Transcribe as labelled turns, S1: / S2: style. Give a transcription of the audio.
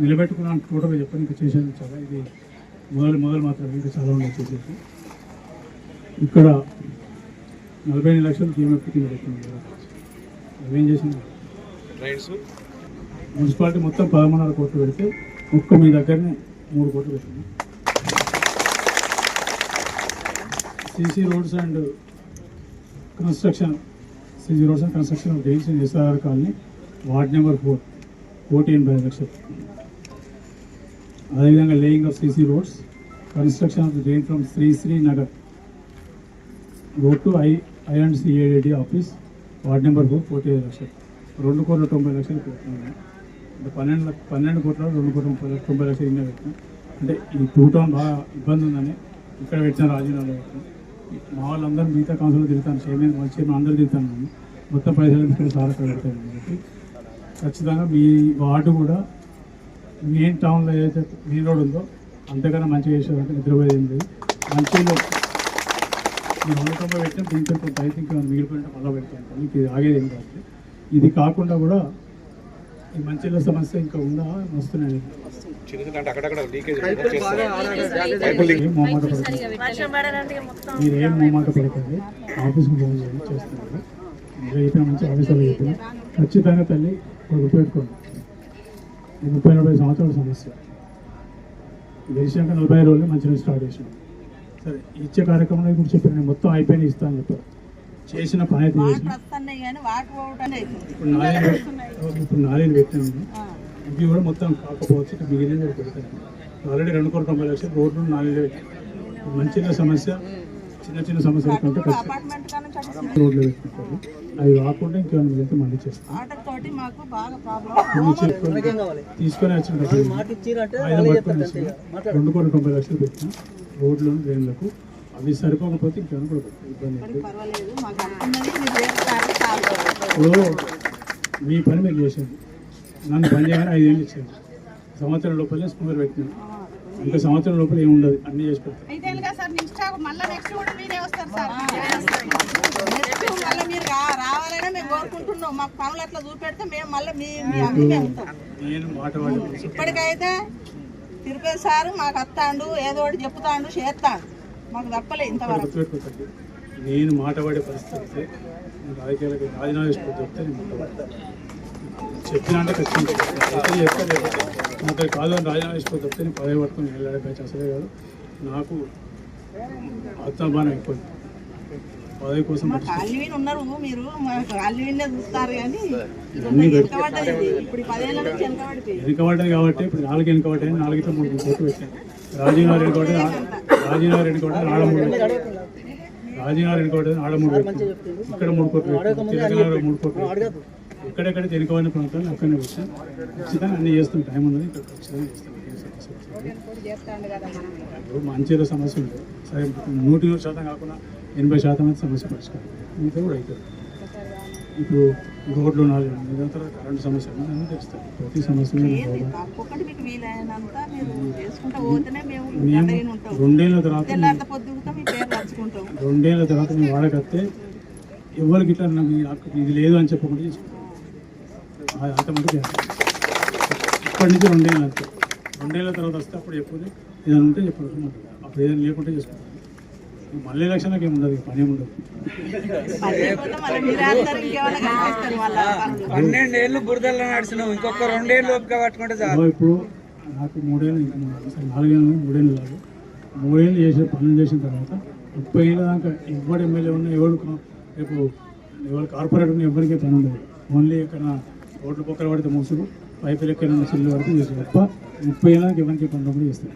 S1: నిలబెట్టుకున్నాను టోటల్గా చెప్పాను ఇంకా చేసేది చాలా. ఇది మొదలు మొదలు మాత్రం ఇంకా చాలా ఉన్నాయి చేసేసి ఇక్కడ నలభై ఎనిమిది లక్షలు జీఎంఎఫ్ కింద పెట్టింది కదా. అవేం చేసింది మున్సిపాలిటీ మొత్తం పదమూడున్నర కోట్లు పెడితే ఒక్క మీ దగ్గరనే మూడు కోట్లు పెట్టింది CC roads and construction CC roads and construction of in SRR colony ward number four కోటి ఎనభై లక్షలు అదేవిధంగా laying of CC roads construction of drain from Srisri Nagar road to I I and CAD office ward number four forty ఐదు లక్షలు. రెండు కోట్ల తొంభై లక్షలు పెట్టినాను అంటే పన్నెండు పన్నెండు కోట్ల రెండు కోట్ల ముప్పై లక్ష- తొంభై లక్షలు ఇంకా పెట్టినాం. అంటే ఈ టూ టౌన్ బాగా ఇబ్బంది ఉందని ఇక్కడ పెట్టిన రాజీనామాలో పెట్టినాం. మా వాళ్ళందరూ మిగతా కౌన్సిల్లో తిరుగుతాను చైర్మన్ వైస్ చైర్మన్ అందరూ తిరుగుతాను నేను. మొత్తం పైసలు ఇక్కడ సార్ అక్కడ పెడతాను కాబట్టి ఖచ్చితంగా మీ వార్డు కూడా మెయిన్ టౌన్లో ఏదైతే మెయిన్ రోడ్ ఉందో అంతకన్నా మంచిగా చేసేదంటే నిద్రపోయేది లేదు. మంచిగా మీరు వంద తొంభై పెట్టిన దీంతో కొంత ఐ థింక్ మిగిలిపోయిన మళ్ళీ పెడతాను మీకు ఇది ఆగేది ఏం కాదు. ఇది కాకుండా కూడా ఈ మంచిల సమస్య ఇంకా ఉందా? వస్తున్నాయి. మీరు ఏం మొహమాట పడకండి. ఆఫీస్కి ఫోన్ చేయండి చేస్తున్నారు? మీరు చెప్పిన మంచి ఆఫీసర్లు చెప్పిన ఖచ్చితంగా తల్లి ఇది ముప్పై నలభై సంవత్సరాల సమస్య. గెలిచాక నలభై రోజులు మంచిగా స్టార్ట్ చేసినాం సరే ఇచ్చే కార్యక్రమంలో ఇప్పుడు చెప్పాను నేను మొత్తం అయిపోయిన ఇస్తా అని చెప్పారు. చేసిన పని అయితే ఇప్పుడు నాలుగు ఇప్పుడు నాలుగు పెట్టాను. ఇవి కూడా మొత్తం కాకపోవచ్చు మిగిలిన పెడతాను ఆల్రెడీ రెండు కోట్ల తొంభై లక్షలు రోడ్లు నాలుగు మంచిగా సమస్య. చిన్న చిన్న సమస్యల కంటే రోడ్లు పెట్టుకుంటారు అవి కాకుండా ఇంకేమైనా మిగిలితే మళ్ళీ చేస్తాం. తీసుకొని వచ్చిన రెండు కోట్ల తొంభై లక్షలు పెట్టిన రోడ్లు డ్రైన్లకు అవి సరిపోకపోతే ఇంకేమైనా కూడా. ఇబ్బంది ఇప్పుడు మీ పని మీరు చేసేది నన్ను పని చేయగానే ఐదేళ్ళు ఇచ్చేది సంవత్సరం లోపలే స్కూల్ పెట్టినాను. ఇంకా సంవత్సరం లోపల ఏమి ఉండదు అన్నీ చేసి నేను మాట.
S2: ఇప్పటికైతే తిరుపతి సారు మాకు వస్తాడు ఏదో ఒకటి చెప్తాడు చేస్తాడు. మాకు తప్పలే ఇంతవరకు.
S1: నేను మాట వాడే పరిస్థితి అయితే రాజకీయాలకు రాజీనామా చేసుకోవద్దు చెప్తే నేను. చెప్పినా అంటే ఖచ్చితంగా. అయితే నాకు కాదు అని రాజీనామా చెప్తే నేను పదవి పట్టుకుని వెళ్ళాడు అసలే కాదు. నాకు ఆత్మభానం ఎక్కువ పదవి కోసం
S2: ఉన్నారు మీరు. వెనకబడ్డది
S1: కాబట్టి ఇప్పుడు నాలుగు వెనుకబడ్డాయి నాలుగుతో మూడు కోట్లు పెట్టాను రాజీనామా వెనుకబడ్డది రాజీనామా వెనుకబడ్డది ఆడ మూడు. రాజీనామా వెనుకబడ్డది ఆడ మూడు ఇక్కడ మూడు కోట్లు తెలంగాణలో మూడు కోట్లు ఎక్కడెక్కడ వెనుకబడిన ప్రాంతాలు అక్కడనే వచ్చాను ఖచ్చితంగా అన్నీ చేస్తాం. టైం ఉన్నది ఇక్కడ ఖచ్చితంగా చేస్తాం. ఏ సమస్య ఉంది. సరే నూటి నూరు శాతం కాకుండా ఎనభై శాతం అయితే సమస్య పరిష్కారం. మిగతా కూడా అవుతుంది ఇప్పుడు రోడ్లు నాలుగు నిరంతర కరెంటు సమస్య అన్నీ తెస్తాయి ప్రతి సమస్య
S2: మేము
S1: మేము రెండేళ్ళ తర్వాత రెండేళ్ళ తర్వాత నేను వాడకత్తే ఎవరికి ఇట్లా నాకు ఇది లేదు అని చెప్పకుండా చేసుకుంటాను అది అంత మటుకు చేస్తాను ఇప్పటి నుంచి రెండేళ్ళు అంతే. రెండేళ్ళ తర్వాత వస్తే అప్పుడు చెప్పదు ఏదైనా ఉంటే చెప్పాల్సి ఉంటుంది అప్పుడు ఏదైనా లేకుంటే చేసుకుంటాను మళ్ళీ ఎలక్షన్లకు ఏమి ఉండదు పని ఏమి ఉండదు
S2: పడిపోతే మళ్ళీ మీరే అందరూ ఇంకేమైనా కనిపిస్తారు వాళ్ళ పనులు.
S3: పన్నెండేళ్ళు బురదల్లో నడిచినాం ఇంకొక రెండేళ్ళు ఓపిక పట్టుకుంటే చాలు.
S1: ఇదిగో ఇప్పుడు నాకు మూడేళ్ళు అసలు నాలుగేళ్ళు మూడేళ్ళు కాదు. మూడేళ్ళు చేసే పనులు చేసిన తర్వాత ముప్పై ఏళ్ళ దాకా ఎవడు ఎమ్మెల్యే ఉన్నా ఎవడు రేపు ఎవరు కార్పొరేట్ ఉన్నా ఎవరికీ పని ఉండదు. ఓన్లీ ఇక్కడ రోడ్లు పక్కన పడితే మూసుడు పైపులు ఎక్కడ సిల్లు పడితే చేస్తారు తప్ప ముప్పై ఏళ్ళకి ఎవరికి పని కూడా చేస్తారు